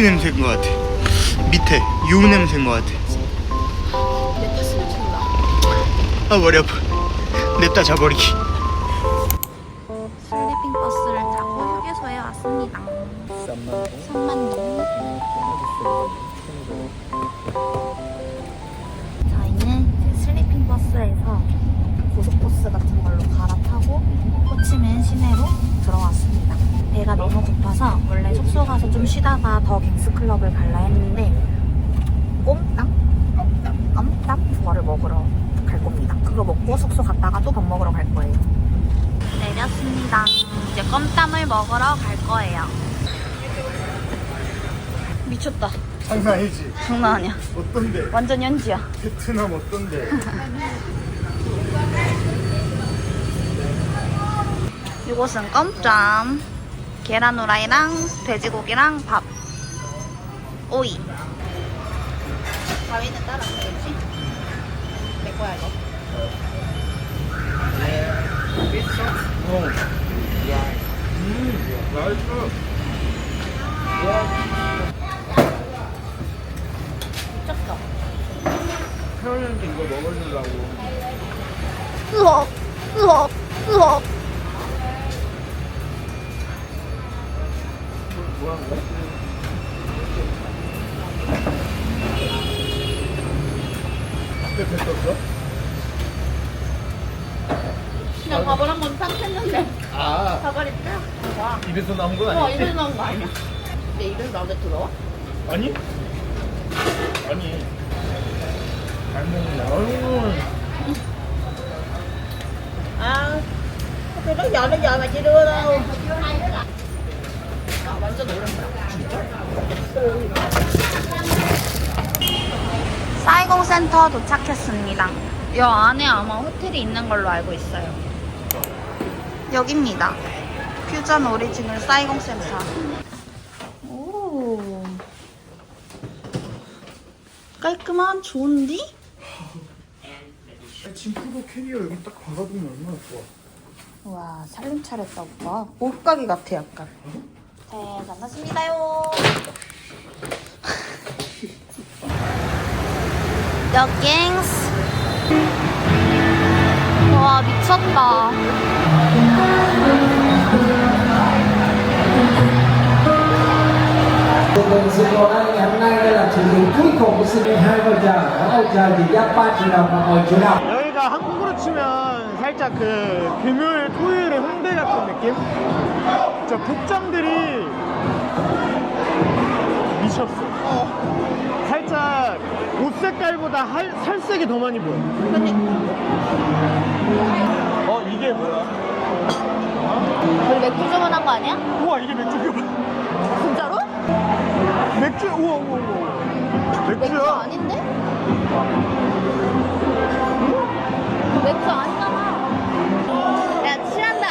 밑에 냄새인 것 같아. 밑에 요 냄새인 것 같아. 내 탓이면 좋나? 아 머리 아파. 냅다 자버리기 어떤데 완전 연지야. 베트남 어떤데 이곳은 껌짬. 계란 후라이랑 돼지고기랑 밥. 오이. 가위는 따로 안 되겠지? 내 거야 이거. 미쳤어. 태어났는데 이거 먹으려고 으억, 으억, 으억. 뭐한 거야? 앞에 뱉었어? 그냥 밥을 한번 탁 했는데 아 밥알이 딱. 입에서 나온 건 어, 아니지? 입에 나온 거 아니야. 내 입에서 나오게 들어와? 아니? 아니 잘 먹는다 어휴 À, tôi nói giờ đến giờ mà chưa đưa đâu. 아, 완전 오랜만이야. 사이공 센터 도착했습니다. 이 안에 아마 호텔이 있는 걸로 알고 있어요. 여기입니다. 퓨전 오리지널 사이공 센터. 깔끔한 좋은디? 짐프로 캐리어 여기 딱 박아두면 얼마나 좋아. 와 살림 차렸다 오빠. 옷가게 같아 약간. 네 반갑습니다요. 여갱스. 와 미쳤다 Mừng xin cô nói ngày hôm nay đây là sự kiện cuối cùng của sinh viên hai voucher. Mỗi voucher trị giá 3 triệu đồng và 10 triệu đồng. 여기가 한국으로 치면 살짝 그 금요일 토요일의 홍대 같은 느낌? 저 복장들이 미쳤어 살짝 옷 색깔보다 할, 살색이 더 많이 보여 어 이게 뭐야? 우리 맥주 주문한 거 아니야? 우와 이게 진짜로? 맥주 우와 우와 우와 맥주 맥주야 아닌데? 맥주 아니잖아 야 취한다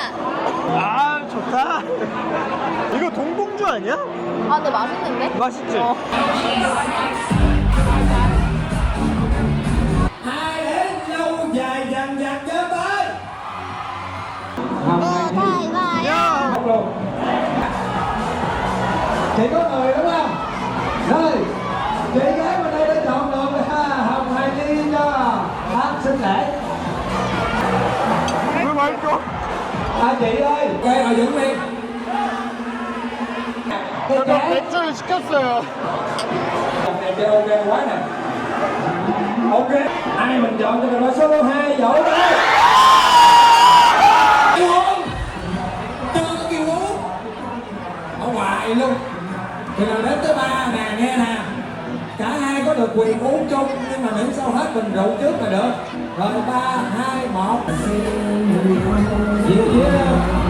아 좋다 이거 동봉주 아니야? 아 근데 맛있는데? 맛있지? 어. 어 가위바위보 야. Chị có người đúng lễ à chị ơi. Quay vào dũng đi Cái trái này chơi ok quá nè. Ok. Ai mình chọn cho mình nói số 2 dỗ đây Kiều Hôn Từ Kiều Hôn Ở ngoài luôn. Thì là đến tới ba nè nghe nè có được quyền uống chung nhưng mà miễn sao hết bình rượu trước là được rồi ba hai một yeah, yeah.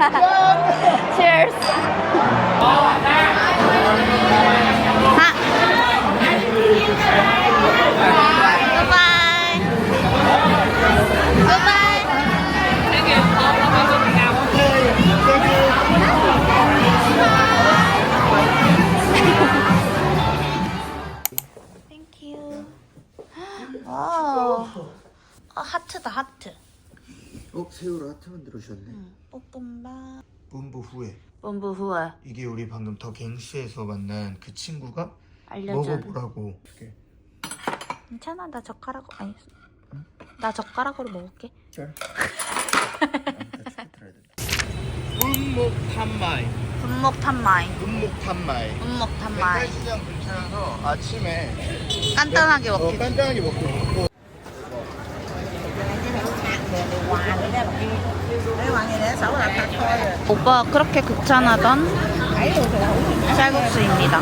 yeah. 하트 만들어 주셨네 뽀뽀바. 분보 후에 본부 후에 이게 우리 방금 더 갱스에서 만난 그 친구가 알려준. 먹어보라고 괜찮아, 나 젓가락 아니. 나 젓가락으로 먹을게. 분목 탐마이 분목 탐마이. 분목 탐마이 분목 탐마이. 시장 근처여서 아침에 간단하게 어, 먹기. 간단하게 먹고 오빠가 그렇게 극찬하던 쌀국수입니다.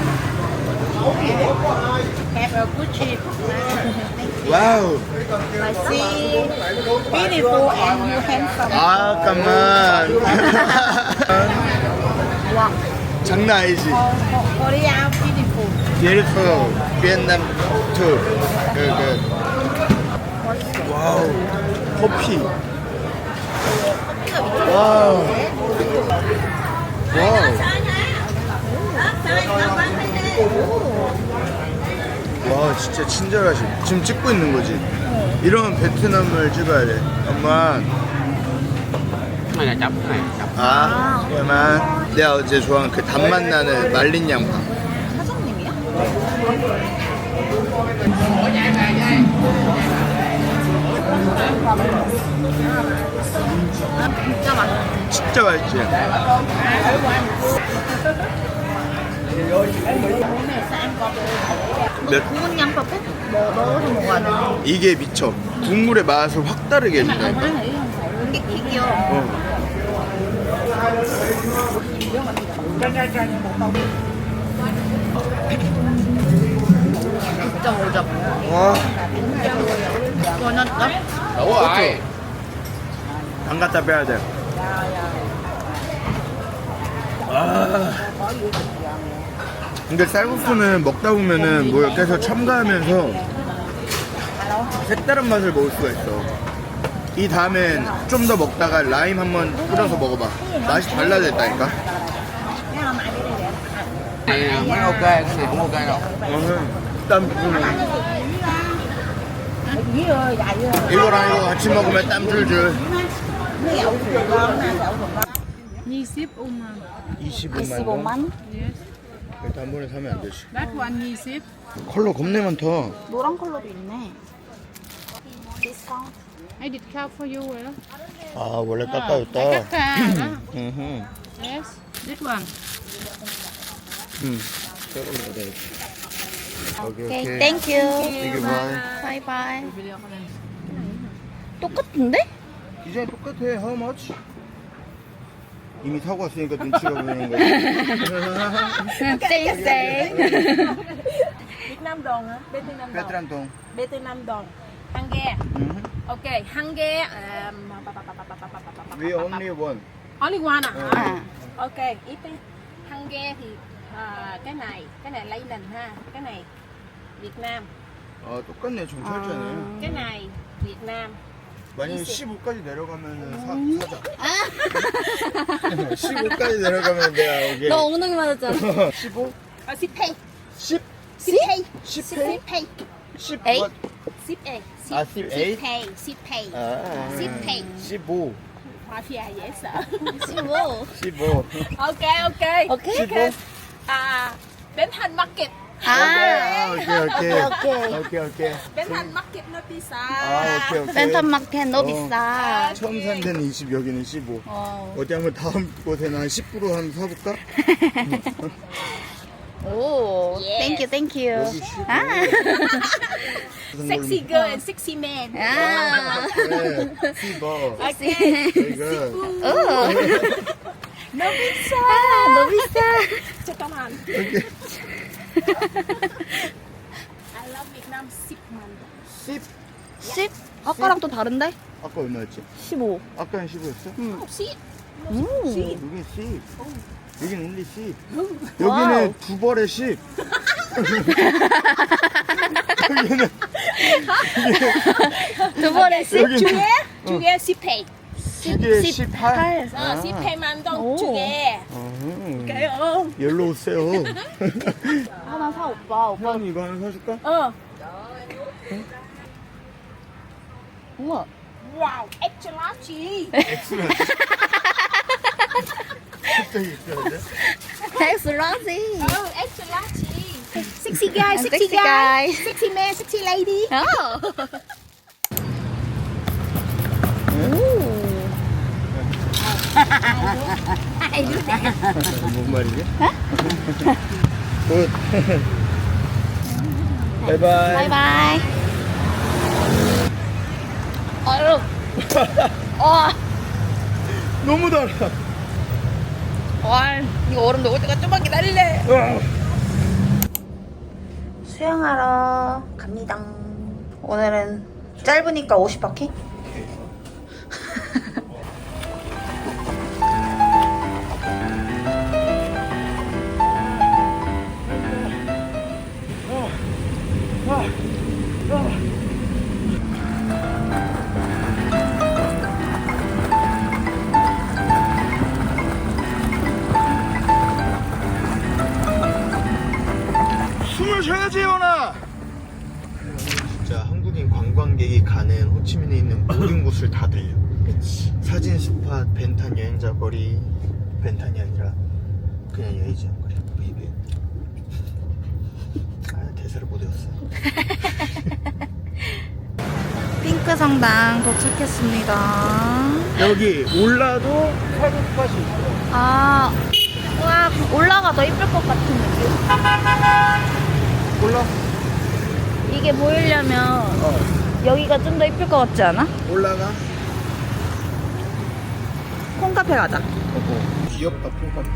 와우 beautiful and you handsome. 아 잠깐만 와, 장난 아니지 Korea beautiful. beautiful 그, 그. 와우 커피. 와우. 와우. 와 진짜 친절하시 지금 찍고 있는 거지? 이러면 베트남을 찍어야 돼. 엄마 아 그러면 내가 어제 좋아하는 그 단맛 나는 말린 양파. 사장님이야? 진짜 맛있어. 진짜 맛있지 몇 구운 양파 꼭 먹- 넣어서 먹어야 돼. 이게 미쳐 국물의 맛을 확 다르게 해준다 이게 킥이요. 어. 와, Đủ rồi. 안 갖다 빼야 돼. 아. 근데 쌀국수는 먹다 보면은 뭐 이렇게 해서 첨가하면서 색다른 맛을 먹을 수가 있어. 이 다음엔 좀 더 먹다가 라임 한번 뿌려서 먹어봐. 맛이 달라졌다니까. Này mới ok, cái này cũng ok đâu. 땀 이거랑 이거 같이 먹으면 땀 줄줄. 20 uma. 25만 25만? 일단 한 번에 사면 안 되지. That one 20. 컬러 겁내 많다. 노란 컬러도 있네. 디스카운트. I did count for you. eh? 아 원래 I 깎아줬다. got that. 응. Yes. This one. 응. 저걸로 돼. 오케이, 오케이. 오케이. 땡큐. 땡큐 바이. 바이바이. 똑같은데? 디자인 똑같아. How much? 이미 사고 왔으니까 눈치가 보이는 거야. 쌩쌩. Vietnam đồng hả? Vietnam đồng. 베트남 동. Vietnam đồng. Hang ge. Ok, hang ge. We only one. Only one à? Ok, ít đi. Hang ge thì à, cái này, cái này lấy nền ha. Cái này Việt Nam. 아 똑같네 정찰자네. Cái này Việt Nam. 만약에 15까지 내려가면은 사, 사자. 15까지 내려가면 내가 오게. 너 엉덩이 맞았잖아. 15? Ờ, ship pay. 10? Ship pay. 10 Ship pay? pay. 10? 에이? what? Ship pay. 아, ship eight? Ship pay. Ship pay. 아, Ship pay. 15. Mafia dễ sợ. 15. 15. ok, ok. เป็นทันมาร์เก็ต 아, 아, 오케이, 오케이, 오케이. 오케이, 오케이. เป็นทันมาร์เก็ตเนอร์พิซซ่า 아, 오케이, 오케이. 센텀 마켓 너 어. 비싸. 처음 산 데는 20, 여기는 15. 어. 어디 한번 다음 곳에는 한 10%한 사볼까? 오, Yes. 땡큐 땡큐. 여기 15. 그 เซ็กซี่ 정도면- เกิร์ลเซ็กซี่แมน 아, 네, 15. โอเค 뭐. Very good. 오. 네. 케이. I love Việt Nam ship man. 10. 10? 아까랑 또 다른데? 아까 얼마였지? 15. 아까는 15였어? Không ship. 음. 여긴 10. 여긴 only 10. 와우. 여기는 두 벌에 10. 여기는 두 번에 10. 여기 Chú ghé. Chú ghé ship pay. 두개 18. 어, 18만 동 두 개. 아. 음. 그래요. 열로 오세요. 하나 사 오빠. 오빠. 형 이거 하나 사줄까? 어. 우와. 와우, 엑스라지. 엑스라지. 갑자기 엑스라지? 엑스라지. 어, 엑스라지. Sexy guy, sexy guy, sexy man, sexy lady. Oh. 바이바이. 바이바이. 아유. 와. 너무 달아. 와. 이거 얼음 녹을 때가 좀만 기다릴래. 와. 수영하러 갑니다. 오늘은 짧으니까 50바퀴? 숨을 쉬어야지, 연아! 진짜 한국인 관광객이 가는 호치민에 있는 모든 곳을 다 들려. 사진 스팟, 벤탄 여행자 거리, 벤탄이 아니라 그냥 여행자 거리. 이게 아 대사를 못 외웠어. 핑크 성당 도착했습니다. 여기 올라도 스팟이 있어. 아, 와, 올라가 더 이쁠 것 같은 느낌. 올라? 이게 보이려면 어. 여기가 좀 더 이쁠 것 같지 않아? 올라가. 콩카페 가자. 귀엽다 핑카페.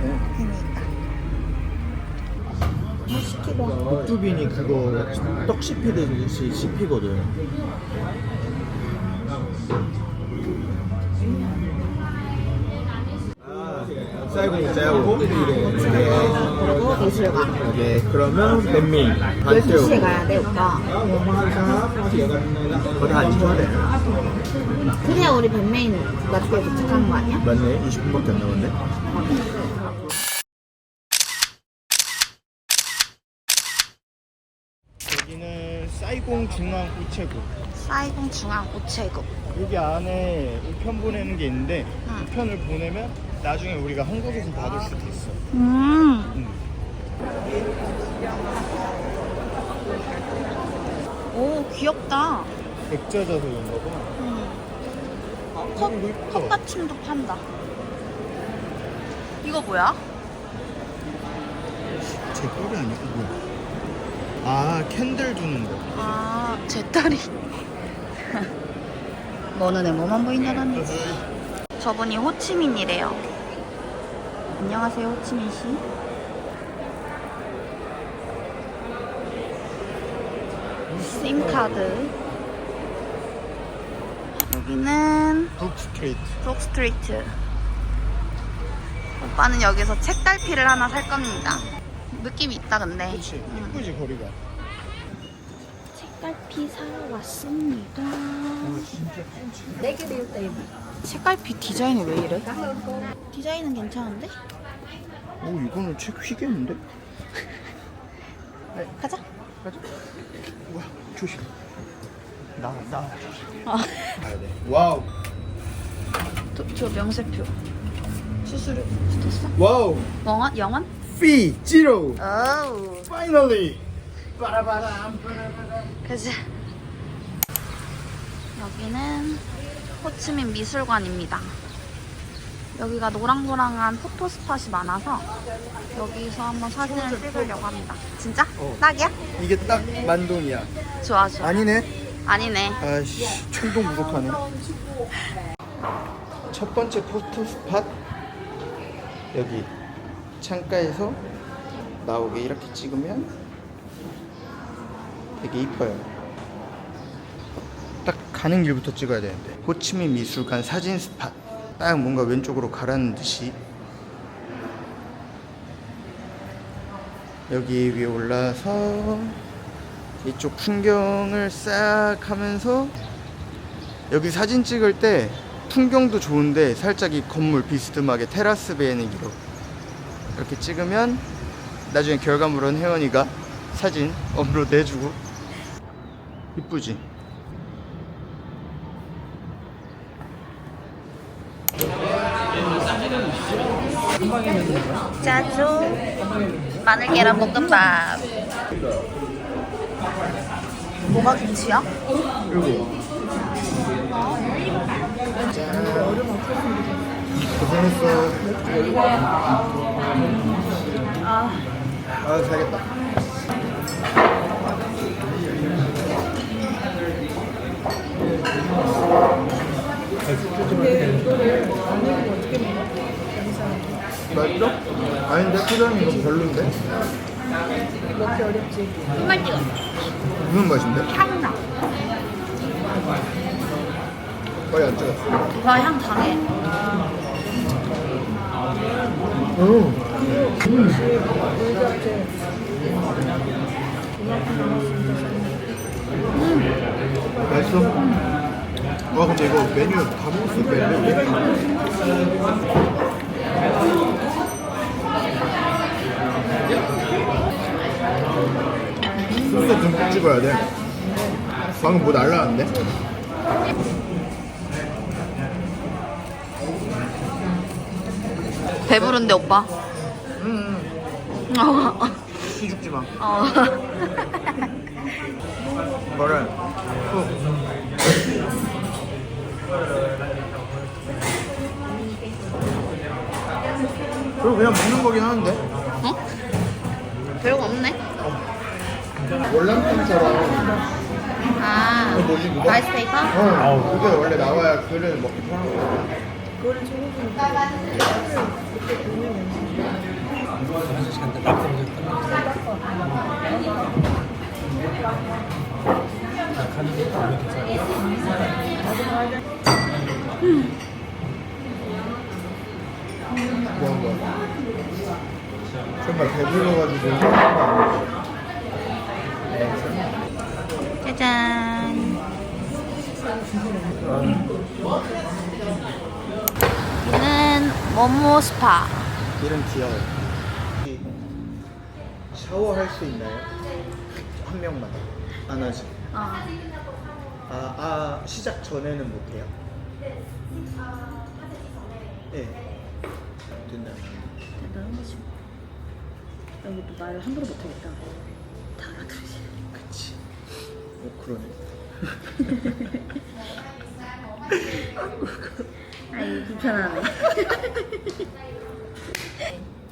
뭐 시킬까? 북두빈이 그거 떡 씹히듯이 씹히거든. 쌀고 짜고 그리고 미술관. 오케이 그러면 몇명 반새우 12시에 가야 돼, 오빠. 거의 한 2초 돼 그래야 우리 벤메인 낮게 도착한 거 아니야? 맞네 20분밖에 안 남았네 여기는 사이공 중앙 우체국 사이공 중앙 우체국. 여기 안에 우편 보내는 게 있는데 응. 우편을 보내면 나중에 우리가 한국에서 받을 수도 있어 음. 응. 오, 귀엽다. 액자 자석인가 봐 음. 컵 이거 이쁘다 컵받침도 판다. 이거 뭐야? 제 거리 아니야? 뭐야 아 캔들 주는 거 아, 제 딸이. 너는 내 몸만 보인다는 저분이 호치민이래요. 안녕하세요, 호치민 씨. 심카드. 여기는 북 스트리트 브록 스트리트. 오빠는 여기서 책갈피를 하나 살 겁니다. 느낌이 있다, 근데. 그치 응. 이쁘지 거리가 책갈피 사러 왔습니다. 책갈피 디자인이 왜 이래? 디자인은 괜찮은데? 오 이거는 책 휘겠는데? 가자. 조심 나, 나 조심 아. 가야 돼 와우 저, 저 명세표. 수수료 붙었어? 와우 영원? 영원? 피 지로 오우. 파이널리 빠라바람 가자. 여기는 호치민 미술관입니다. 여기가 노랑노랑한 포토 스팟이 많아서 여기서 한번 사진을 찍으려고 합니다. 진짜? 어. 딱이야? 이게 딱 만동이야 좋아, 좋아. 아니네 아니네. 아씨 충동 부족하네 첫 번째 포토 스팟 여기 창가에서 나오게 이렇게 찍으면 되게 이뻐요. 딱 가는 길부터 찍어야 되는데. 호치민 미술관 사진 스팟. 딱 뭔가 왼쪽으로 가라는 듯이. 여기 위에 올라서 이쪽 풍경을 싹 하면서 여기 사진 찍을 때 풍경도 좋은데 살짝 이 건물 비스듬하게 테라스 배너기로 이렇게 찍으면 나중에 결과물은 혜원이가 사진 업로드 해주고 이쁘지? 짜조 마늘 계란 볶음밥 뭐가 김치야? 고생했어 아 잘겠다 맛있어? 아닌데 표정이 너무 별론데? 정말 찍어 무슨 맛인데? 향나 거의 안 찍었어 와향 강해 맛있어? 와 근데 이거 메뉴 다 먹을 있겠는데? 왜 이렇게 소스 듬뿍 찍어야 돼 방금 뭐 날라왔는데? 배부른데 오빠 어. 휘죽지 마 어. 이거를 후. 그리고 그냥 먹는 거긴 하는데 어? 별거 없네 월남쌈처럼 아그 뭐지 그거? 라이스 페이퍼? 어, 그게 원래 나와야 글을 먹기 편한 거야. 뭐한 거 야? 정말 배불러가지고 짜잔. 여기는 모모 스파. 이름 귀여워. 샤워할 수 있나요? 한 명만. 안 하지. 아, 아 시작 전에는 못해요? 네. 된다. 된다는 거지. 여기 또 말을 함부로 못하겠다. 다 알아들으시. 그치. 어, 그러네. 아이 불편하네.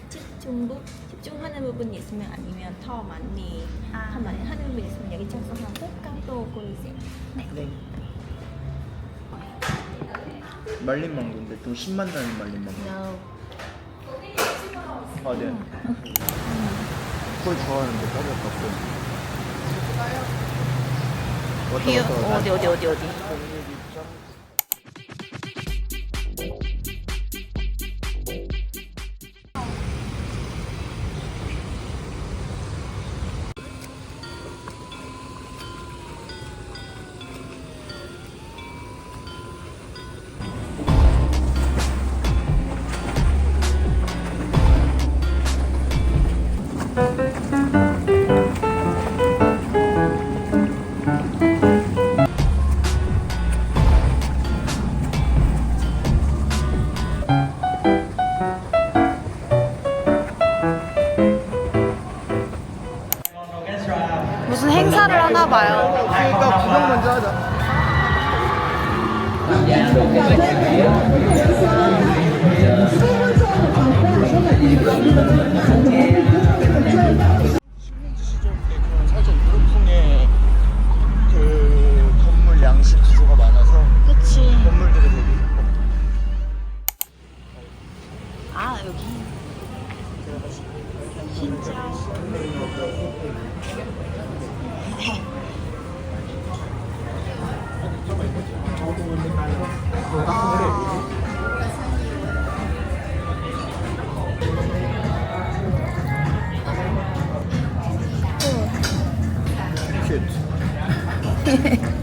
집중도 집중하는 부분이 있으면 아니면 더 많이 아. 더 많이 하는 부분이 있으면 여기 작성하고 깡도 고르세요. 네. 말린 망고인데 좀 신맛 나는 말린 망고. No. 아, 네. 그걸 좋아하는데 까먹었고. 비 어디 어디 어디 어디. 무슨 봐요. 그러니까 구경 먼저 하자. 큐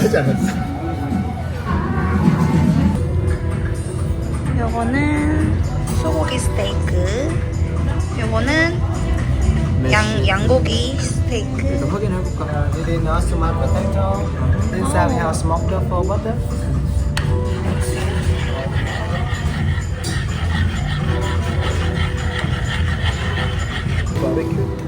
하지 않았어? 요거는 소고기 스테이크. 요거는 양, 양고기 스테이크. 확인해 볼까? It is not smart potato. Inside we have smoked for butter. 바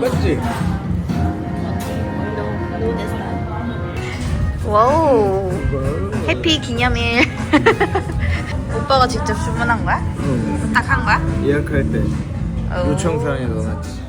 맛있지? 와우. 해피 기념일. 오빠가 직접 주문한 거야? 응. 부탁한 거야? 예약할 때 어. 요청사항에 넣어놨지.